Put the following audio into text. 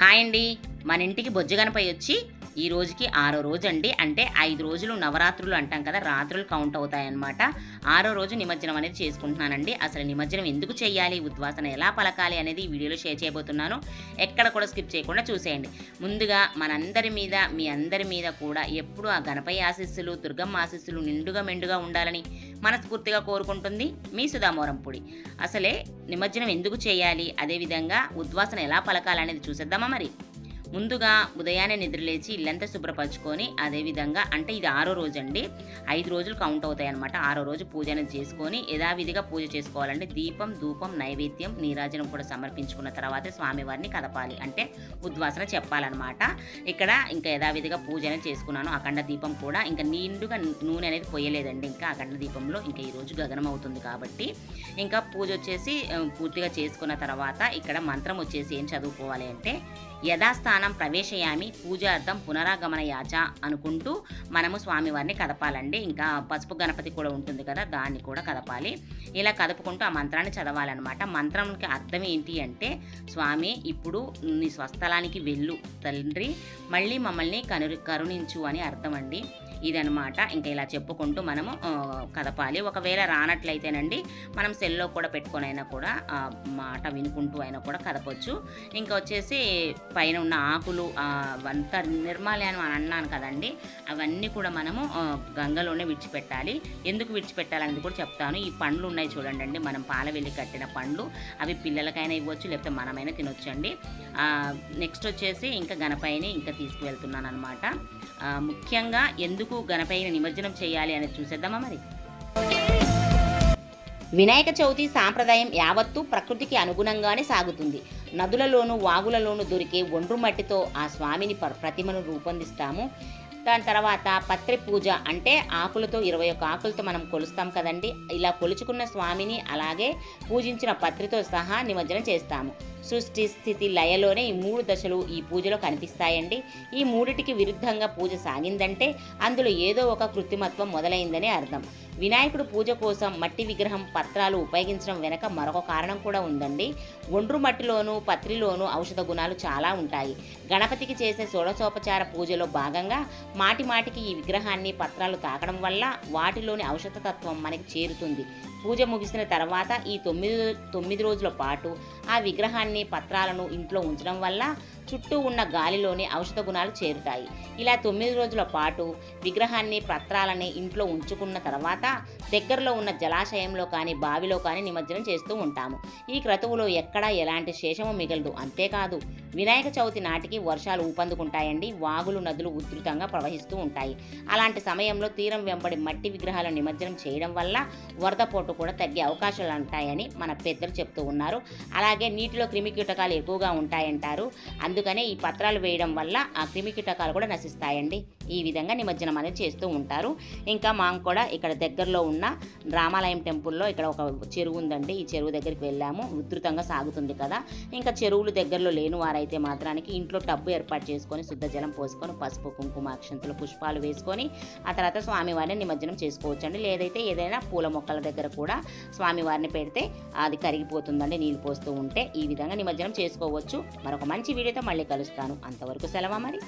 Hi అండి. మన ఇంటికి బొజ్జగనపై వచ్చి ఈ రోజుకి ఆరో రోజు అండి అంటే ఐదు రోజులు నవరాత్రులు అంటాం కదా రాత్రులు కౌంట్ అవుతాయన్నమాట. ఆరో రోజు నిమజ్జనం అనేది చేసుకుంటున్నానండి. అసలు నిమజ్జనం ఎందుకు చేయాలి ఉద్వాసన ఎలా పలకాలి అనేది ఈ వీడియోలో షేర్ చేయబోతున్నాను. ఎక్కడ కూడా స్కిప్ చేయకుండా చూసేయండి. ముందుగా మనందరి మీద మీ అందరి మీద కూడా ఎప్పుడు ఆ గణపయ్య ఆశీస్సులు దుర్గమ్మ ఆశీస్సులు నిండుగా మెండుగా ఉండాలని మనస్ఫూర్తిగా కోరుకుంటుంది మీ సుధామోరంపుడి అసలే నిమజ్జనం ఎందుకు చేయాలి అదేవిధంగా ఉద్వాసన ఎలా పలకాలనేది చూసేద్దామా మరి? ముందుగా ఉదయాన్నే నిద్రలేచి ఇల్లంతా శుభ్రపరచుకొని అదేవిధంగా అంటే ఇది ఆరో రోజు అండి ఐదు రోజులు కౌంట్ అవుతాయి అనమాట ఆరో రోజు పూజ అనేది చేసుకొని యథావిధిగా పూజ చేసుకోవాలంటే దీపం ధూపం నైవేద్యం నీరాజనం కూడా సమర్పించుకున్న తర్వాత స్వామివారిని కదపాలి అంటే ఉద్వాసన చెప్పాలన్నమాట. ఇక్కడ ఇంకా యథావిధిగా పూజ అనేది చేసుకున్నాను. అఖండ దీపం కూడా ఇంకా నిండుగా నూనె అనేది పోయలేదండి. ఇంకా అఖండ దీపంలో ఇంకా ఈరోజు గగనం అవుతుంది కాబట్టి ఇంకా పూజ వచ్చేసి పూర్తిగా చేసుకున్న తర్వాత ఇక్కడ మంత్రం వచ్చేసి ఏం చదువుకోవాలి అంటే యథాస్థానం ప్రవేశయామి పూజార్థం పునరాగమన యాచ అనుకుంటూ మనము స్వామివారిని కదపాలండి. ఇంకా పసుపు గణపతి కూడా ఉంటుంది కదా దాన్ని కూడా కదపాలి. ఇలా కదుపుకుంటూ ఆ మంత్రాన్ని చదవాలన్నమాట. మంత్రంకి అర్థం ఏంటి అంటే స్వామి ఇప్పుడు నీ స్వస్థలానికి వెళ్ళు తండ్రి మళ్ళీ మమ్మల్ని కను కరుణించు అని అర్థం అండి. ఇదనమాట. ఇంకా ఇలా చెప్పుకుంటూ మనము కదపాలి. ఒకవేళ రానట్లయితేనండి మనం సెల్లో కూడా పెట్టుకొని అయినా కూడా మాట వినుకుంటూ అయినా కూడా కదపచ్చు. ఇంకా వచ్చేసి పైన ఉన్న ఆకులు అంత అవంతా నిర్మాల్యాన్ని అని అన్నాను కదండి అవన్నీ కూడా మనము గంగలోనే విడిచిపెట్టాలి. ఎందుకు విడిచిపెట్టాలనేది కూడా చెప్తాను. ఈ పండ్లు ఉన్నాయి చూడండి అండి మనం పాల వెళ్ళి కట్టిన పండ్లు. అవి పిల్లలకైనా ఇవ్వచ్చు లేకపోతే మనమైనా తినొచ్చండి. నెక్స్ట్ వచ్చేసి ఇంకా గణపైని ఇంకా తీసుకువెళ్తున్నాను అనమాట ముఖ్యంగా ఎందుకు గణపైన నిమజ్జనం చేయాలి అనేది చూసేద్దామా మరి? వినాయక చవితి సాంప్రదాయం యావత్తు ప్రకృతికి అనుగుణంగానే సాగుతుంది. నదులలోను వాగులలోను దొరికే ఒండ్రు మట్టితో ఆ స్వామిని ప్రతిమను రూపొందిస్తాము. దాని తర్వాత పత్రి పూజ అంటే ఆకులతో ఇరవై ఒక్క ఆకులతో మనం కొలుస్తాం కదండి. ఇలా కొలుచుకున్న స్వామిని అలాగే పూజించిన పత్రితో సహా నిమజ్జనం చేస్తాము. సృష్టి స్థితి లయలోనే ఈ మూడు దశలు ఈ పూజలో కనిపిస్తాయండి. ఈ మూడిటికి విరుద్ధంగా పూజ సాగిందంటే అందులో ఏదో ఒక కృత్రిమత్వం మొదలైందని అర్థం. వినాయకుడు పూజ కోసం మట్టి విగ్రహం పత్రాలు ఉపయోగించడం వెనక మరొక కారణం కూడా ఉందండి. ఒండ్రు మట్టిలోను పత్రిలోను ఔషధ గుణాలు చాలా ఉంటాయి. గణపతికి చేసే షోడశోపచార పూజలో భాగంగా మాటి మాటికి ఈ విగ్రహాన్ని పత్రాలు తాకడం వల్ల వాటిలోని ఔషధ తత్వం మనకి చేరుతుంది. పూజ ముగిసిన తర్వాత ఈ తొమ్మిది తొమ్మిది రోజుల పాటు ఆ విగ్రహాన్ని పత్రాలను ఇంట్లో ఉంచడం వల్ల చుట్టూ ఉన్న గాలిలోని ఔషధ గుణాలు చేరుతాయి. ఇలా తొమ్మిది రోజుల పాటు విగ్రహాన్ని పత్రాలని ఇంట్లో ఉంచుకున్న తర్వాత దగ్గరలో ఉన్న జలాశయంలో కానీ బావిలో కానీ నిమజ్జనం చేస్తూ ఉంటాము. ఈ క్రతువులో ఎక్కడా ఎలాంటి శేషము మిగలదు. అంతేకాదు వినాయక చవితి నాటికి వర్షాలు ఊపందుకుంటాయండి. వాగులు నదులు ఉధృతంగా ప్రవహిస్తూ ఉంటాయి. అలాంటి సమయంలో తీరం వెంబడి మట్టి విగ్రహాల నిమజ్జనం చేయడం వల్ల వరద పోటు కూడా తగ్గే అవకాశాలు ఉంటాయని మన పెద్దలు చెప్తూ ఉన్నారు. అలాగే నీటిలో క్రిమికీటకాలు ఎక్కువగా ఉంటాయంటారు. అందుకనే ఈ పత్రాలు వేయడం వల్ల ఆ క్రిమికీటకాలు కూడా నశిస్తాయండి. ఈ విధంగా నిమజ్జనం అనేది చేస్తూ ఉంటారు. ఇంకా మాకు కూడా ఇక్కడ దగ్గరలో ఉన్న రామాలయం టెంపుల్లో ఇక్కడ ఒక చెరువు ఉందండి. ఈ చెరువు దగ్గరికి వెళ్ళాము. ఉధృతంగా సాగుతుంది కదా. ఇంకా చెరువులు దగ్గరలో లేని వారైతే మాత్రానికి ఇంట్లో టబ్బు ఏర్పాటు చేసుకొని శుద్ధ జలం పోసుకొని పసుపు కుంకుమ అక్షంతులు పుష్పాలు వేసుకొని ఆ తర్వాత స్వామివారిని నిమజ్జనం చేసుకోవచ్చు అండి లేదైతే ఏదైనా పూల మొక్కల దగ్గర కూడా స్వామివారిని పెడితే అది కరిగిపోతుందండి నీళ్ళు పోస్తూ ఉంటే. ఈ విధంగా నిమజ్జనం చేసుకోవచ్చు. మరొక మంచి వీడియోతో మళ్ళీ కలుస్తాను. అంతవరకు సెలవా మరి?